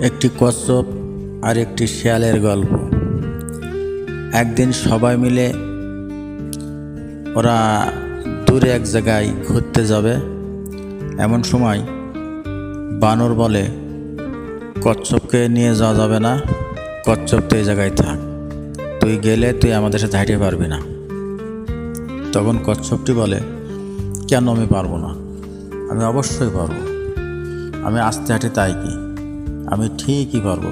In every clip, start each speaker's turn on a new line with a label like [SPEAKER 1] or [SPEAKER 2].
[SPEAKER 1] একটি কচ্ছপ আর একটি শিয়ালের গল্প। একদিন সবাই মিলে ওরা দূরে এক জায়গায় ঘুরতে যাবে। এমন সময় বানর বলে, কচ্ছপকে নিয়ে যাওয়া যাবে না। কচ্ছপ তো এই জায়গায় থাক। তুই গেলে তুই আমাদের সাথে হাঁটতে পারবি না। তখন কচ্ছপটি বলে, কেন আমি পারব না? আমি অবশ্যই পারব। আমি আস্তে হাঁটে তাই কি? আমি ঠিকই পারব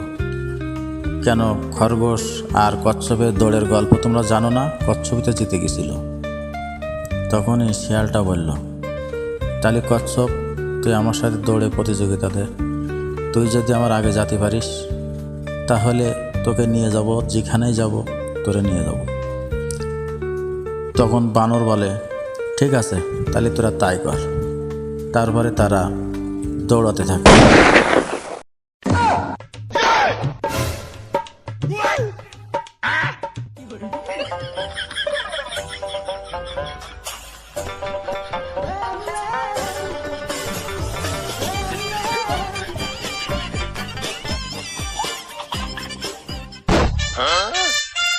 [SPEAKER 1] কেন খরগোশ আর কচ্ছপের দৌড়ের গল্প তোমরা জানো না? কচ্ছপিতে জিতে গেছিল। তখনই শিয়ালটা বলল, তাহলে কচ্ছপ, তুই আমার সাথে দৌড়ে প্রতিযোগিতা দে। তুই যদি আমার আগে যেতে পারিস, তাহলে তোকে নিয়ে যাব, যেখানেই যাব, তোরে নিয়ে যাব। তখন বানর বলে, ঠিক আছে, তাহলে তোরা তাই কর। তারপরে তারা দৌড়াতে থাকে।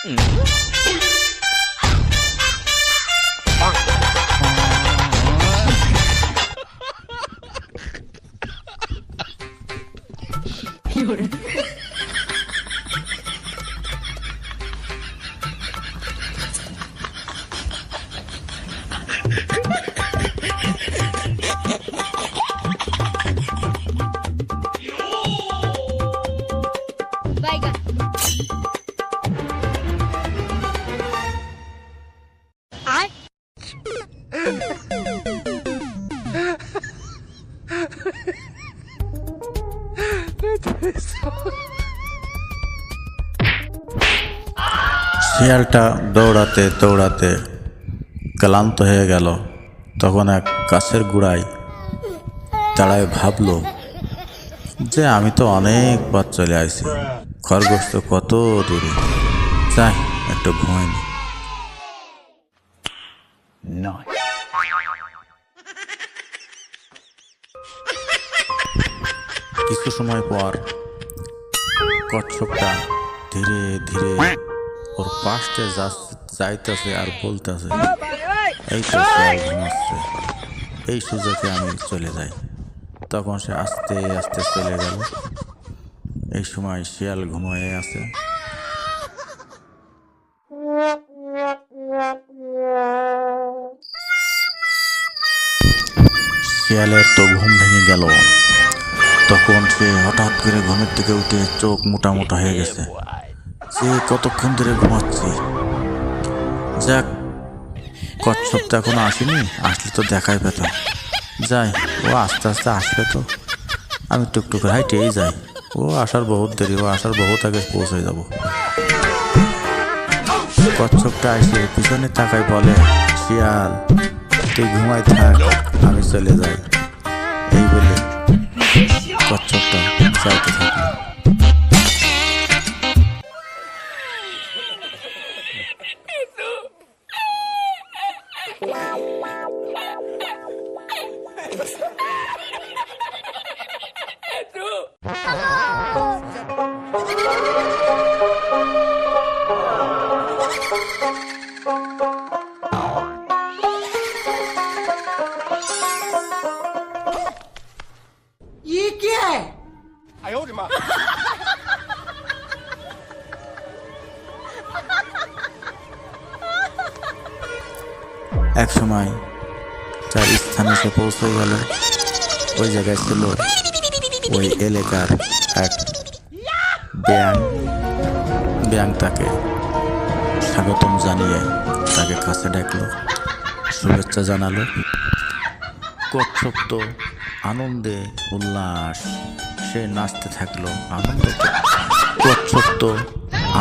[SPEAKER 2] 음. 이거를.
[SPEAKER 1] শিয়ালটা দৌড়াতে দৌড়াতে ক্লান্ত হয়ে গেল। তখন এক গাছের গুড়ায় দাঁড়ায় ভাবলো যে আমি তো অনেক পথ চলে আসি খরগোশ তো কত দূরে। যাই, একটু ঘুমাইনি কিছু সময় পর কচ্ছপটা ধীরে ধীরে ওর পাশে যাইতেছে আর বলতেছে, এই তো এই সুযোগে আমি চলে যাই। তখন সে আস্তে আস্তে চলে গেল। এই সময় শিয়াল ঘুমিয়ে আছে। শিয়ালের তো ঘুম ভেঙে গেল। তখন সে হঠাৎ করে ঘুমের থেকে উঠে চোখ মোটা মোটা হয়ে গেছে। সে কতক্ষণ ধরে ঘুমাচ্ছে? যাক, কচ্ছপ তো এখনও আসেনি, আসলে তো দেখাই পেত যাই, ও আস্তে আস্তে আসবে তো। আমি টুকটুক হাইটেই যাই। ও আসার বহুত দেরি, ও আসার বহুত আগে পৌঁছে যাব। কচ্ছপটা এসে পিছনে তাকায় বলে, শিয়াল, তুই ঘুমাই থাক, আমি চলে যাই। এই বলে। কচ্ছপটা যাইতে থাকল
[SPEAKER 3] ये
[SPEAKER 1] এক সময় তার স্থানে সে পৌঁছে গেল। ওই জায়গায় ছিল ওই এলাকার এক ব্যাং। ব্যাং তাকে স্বাগতম জানিয়ে তাকে কাছে ডাকলো, শুভেচ্ছা জানালো। কচ্ছপ তো আনন্দে উল্লাস, সে নাচতে থাকল আনন্দ কচ্ছপ তো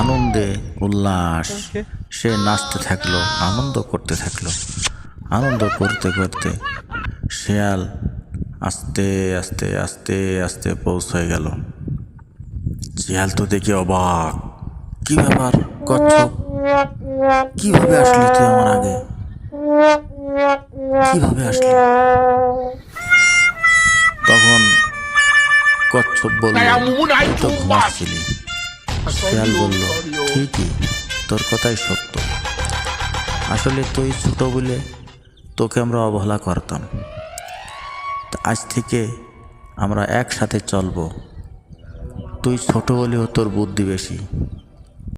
[SPEAKER 1] আনন্দে উল্লাস, সে নাচতে থাকল, আনন্দ করতে থাকল। আনন্দ করতে করতে শেয়াল আস্তে আস্তে আস্তে আস্তে পৌঁছে গেল। শিয়াল তো দেখে অবাক। কি ব্যাপার? কচ্ছপ কীভাবে আসলি তুই আমার আগে? কীভাবে আসলি? তখন কচ্ছপ বলল
[SPEAKER 2] Kaya mo muna
[SPEAKER 1] "তুই তো ঘুমাচ্ছিলি? শিয়াল বলল, ঠিকই, তোর কথাই সত্য। আসলে তুই ছোট বলে তোকে আমরা অবহেলা করতাম। আজ থেকে আমরা একসাথে চলবো। তুই ছোট হলেও তোর বুদ্ধি বেশি।